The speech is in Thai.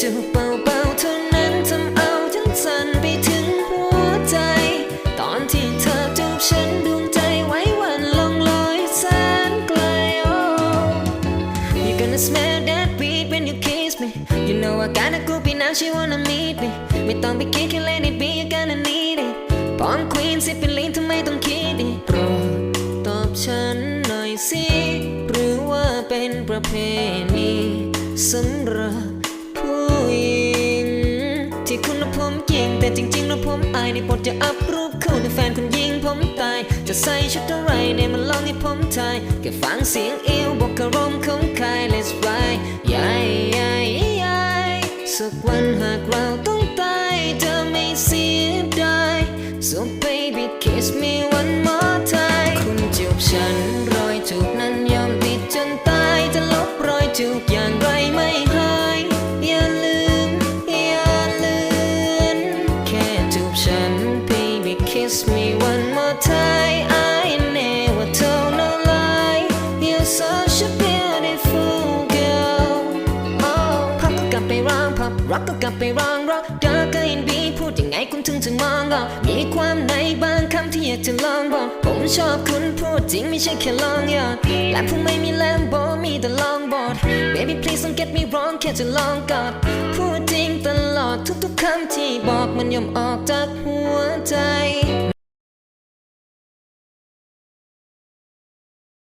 จูบเบาๆเท่านั้นทำเอาฉันสั่นไปถึงหัวใจ ตอนที่เธอจูบฉันดวงใจไว้วันลงลอยแสนไกล oh You gonna smell that weed when you kiss me You know I gotta groupie now she wanna meet me ไม่ต้องไปคิดแค่ let it be you gonna need it ปองควีนสิเป็นลิงทำไมต้องคิดอีกโปรดตอบฉันหน่อยสิ หรือว่าเป็นประเพณีสำหรับ ผมยิง แต่จริงๆแล้วผมอายในบทจะอัพรูปคู่ในแฟนคนยิงผมตาย จะใส่ชุดอะไรในมันลองให้ผมทายแค่ฟังเสียงเอวบอกอารมณ์ของใคร let's ride ยายยายยายสักวันหากเราต้องตายจะไม่เสียดาย so baby ร้องพับรักก็กลับไปร้องรักดาก็ยินบีพูดยังไงคุณถึงถึงมองออกมีความในบางคำที่อยากจะลองบอก ผมชอบคุณพูดจริงไม่ใช่แค่ลองยอดและผมไม่มีแลมโบมีแต่ลองบอด baby please don't get me wrong แค่จะลองกอดพูดจริงตลอดทุกๆคำที่บอกมันยอมออกจากหัวใจ